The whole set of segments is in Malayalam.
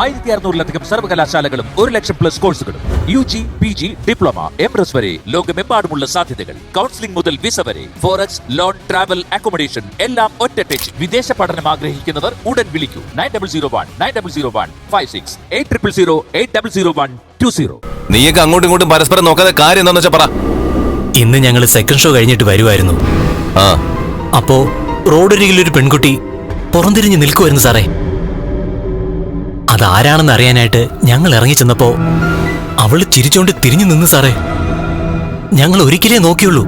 ആയിരത്തി അറുന്നൂറിലധികം സർവകലാശാലകളും ഒരു ലക്ഷം പ്ലസ് കോഴ്സുകളും U G P G diploma M S വരെ ലോകമെമ്പാടുമുള്ള സാധ്യതകൾ. കൗൺസിലിംഗ് മുതൽ വിസ വരെ ഫോറക്സ് ലോൺ ട്രാവൽ അക്കോമഡേഷൻ എല്ലാം ഒറ്റ ടച്ച് വിദേശ പഠനം ആഗ്രഹിക്കുന്നവർ ഉടൻ വിളിക്കൂ. Nine double zero one nine double zero one five six eight triple zero eight double zero one two zero. നീയൊക്കെ അങ്ങോട്ടും ഇങ്ങോട്ടും പരസ്പരം നോക്കാതെ കാര്യം എന്താന്ന് വെച്ചാൽ പറ. ഇന്ന് ഞങ്ങൾ സെക്കൻഡ് ഷോ കഴിഞ്ഞിട്ട് വരുമായിരുന്നു ആ. അപ്പോ റോഡരികിലൊരു പെൺകുട്ടി പുറംതിരിഞ്ഞ് നിൽക്കുമായിരുന്നു സാറേ. അതാരാണെന്ന് അറിയാനായിട്ട് ഞങ്ങൾ ഇറങ്ങി ചെന്നപ്പോ അവൾ ചിരിച്ചോണ്ട് തിരിഞ്ഞു നിന്ന് സാറേ. ഞങ്ങൾ ഒരിക്കലേ നോക്കിയുള്ളൂ.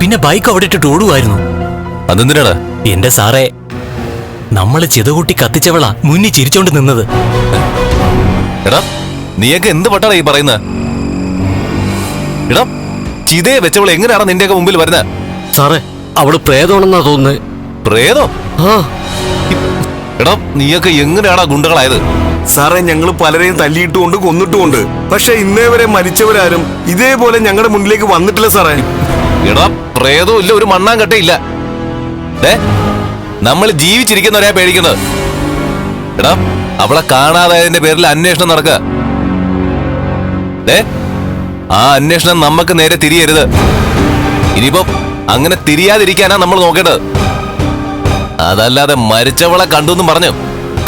പിന്നെ ബൈക്ക് അവിടെ ഇട്ടിട്ട് ഓടുമായിരുന്നു അതെന്തിനാടാ? എന്റെ സാറേ നമ്മൾ ചിതകൂട്ടി കത്തിച്ചവളാ മുന്നി ചിരിച്ചോണ്ട് നിന്നത്. എടാ നീയൊക്കെ എന്ത് പട്ടാടാ ഈ പറയുന്നത് എടാ ചിതയെ വെച്ചവൾ എങ്ങനെയാണ് നിന്റെയൊക്കെ മുമ്പിൽ വരുന്നത് സാറേ അവൾ പ്രേതമാണെന്നാ തോന്നുന്നത് പ്രേതോ? ആ. എടാ നീയൊക്കെ എങ്ങനെയാടാ ഗുണ്ടകളായത്? സാറേ ഞങ്ങൾ പലരെയും തല്ലിയിട്ടുമുണ്ട് കൊന്നിട്ടുമുണ്ട്. പക്ഷെ ഇന്നേ വരെ മരിച്ചവരാരും ഇതേപോലെ ഞങ്ങളുടെ മുന്നിലേക്ക് വന്നിട്ടില്ല സാറേ. എടാ പ്രേതവും ഇല്ല ഒരു മണ്ണാൻ ദേ നമ്മൾ ജീവിച്ചിരിക്കുന്നവരെയാ പേടിക്കുന്നത്. എടാ അവളെ കാണാതായതിന്റെ പേരിൽ അന്വേഷണം നടക്കുക ആ അന്വേഷണം നമുക്ക് നേരെ തിരിയരുത്. ഇനിയിപ്പോ അങ്ങനെ തിരിയാതിരിക്കാനാ നമ്മൾ നോക്കേണ്ടത്. അതല്ലാതെ മരിച്ചവളെ കണ്ടു എന്ന് പറഞ്ഞു.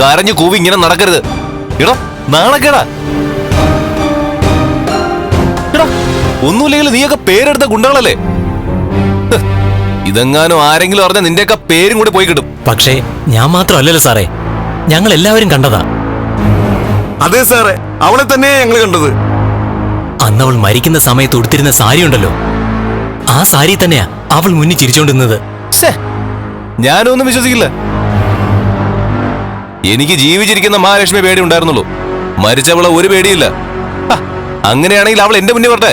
കരഞ്ഞു കൂവി ഇങ്ങനെ നടക്കരുത്. ഇടോ നാണക്കേടാ. എടാ ഒന്നുമില്ലെങ്കിൽ നീയൊക്കെ പേരെടുത്ത ഗുണ്ടകളല്ലേ? ഇതെങ്ങാനും ആരെങ്കിലും അറിഞ്ഞ നിന്റെയൊക്കെ പേരും കൂടി പോയി കിട്ടും. പക്ഷേ ഞാൻ മാത്രമല്ലല്ലോ സാറേ. ഞങ്ങൾ എല്ലാവരും കണ്ടതാ. അതെ സാറേ അവളെ തന്നെ ഞങ്ങൾ കണ്ടത്. അന്ന് അവൾ മരിക്കുന്ന സമയത്ത് ഉടുത്തിരുന്ന സാരി ഉണ്ടല്ലോ ആ സാരി തന്നെയാ അവൾ മുന്നിൽ ചിരിച്ചോണ്ടിരുന്നത്. ശ്ശേ, ഞാനൊന്നും വിശ്വസിക്കില്ല. എനിക്ക് ജീവിച്ചിരിക്കുന്ന മഹാലക്ഷ്മി പേടി ഉണ്ടായിരുന്നുള്ളൂ. മരിച്ചവളെ ഒരു പേടിയില്ല. അങ്ങനെയാണെങ്കിൽ അവൾ എന്റെ മുന്നേ വരട്ടെ.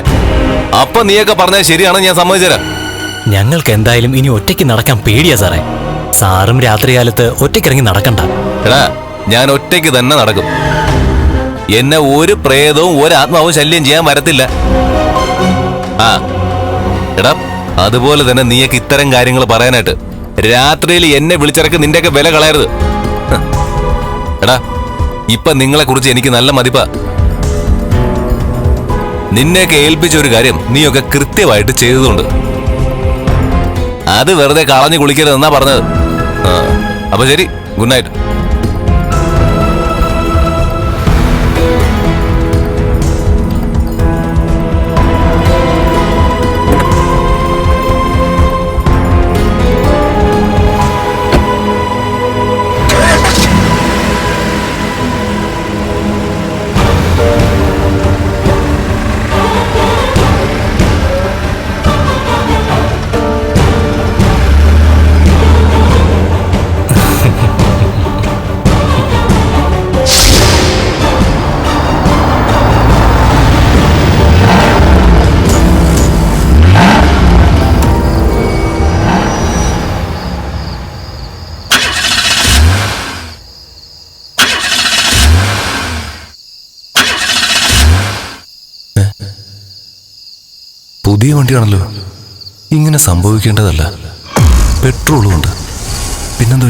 അപ്പൊ നീയൊക്കെ പറഞ്ഞാൽ ശരിയാണെന്ന് ഞാൻ സമ്മതിച്ചുതരാം ഞങ്ങൾക്ക് എന്തായാലും ഇനി ഒറ്റയ്ക്ക് നടക്കാൻ പേടിയാ സാറേ. സാറും രാത്രികാലത്ത് ഒറ്റയ്ക്കിറങ്ങി നടക്കണ്ട. എടാ ഞാൻ ഒറ്റയ്ക്ക് തന്നെ നടക്കും. എന്നെ ഒരു പ്രേതവും ഒരു ആത്മാവും ശല്യം ചെയ്യാൻ വരത്തില്ല. ആ എടാ അതുപോലെ തന്നെ നീയൊക്കെ ഇത്തരം കാര്യങ്ങൾ പറയാനായിട്ട്. രാത്രിയിൽ എന്നെ വിളിച്ചിറക്കി നിന്റെയൊക്കെ വില കളയരുത്. എടാ ഇപ്പൊ നിങ്ങളെ കുറിച്ച് എനിക്ക് നല്ല മതിപ്പാ. നിന്നെയൊക്കെ ഏൽപ്പിച്ച ഒരു കാര്യം നീയൊക്കെ കൃത്യമായിട്ട് ചെയ്തതുണ്ട്. അത് വെറുതെ കളഞ്ഞു കുളിക്കരുതെന്നാ പറഞ്ഞത്. അപ്പൊ ശരി ഗുഡ് നൈറ്റ്. പുതിയ വണ്ടിയാണല്ലോ. ഇങ്ങനെ സംഭവിക്കേണ്ടതല്ല. പെട്രോളും ഉണ്ട്. പിന്നെന്ത്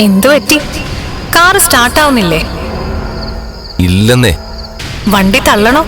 എന്തു പറ്റി? കാറ് സ്റ്റാർട്ടാവുന്നില്ലേ? ഇല്ലെന്നേ. വണ്ടി തള്ളണോ?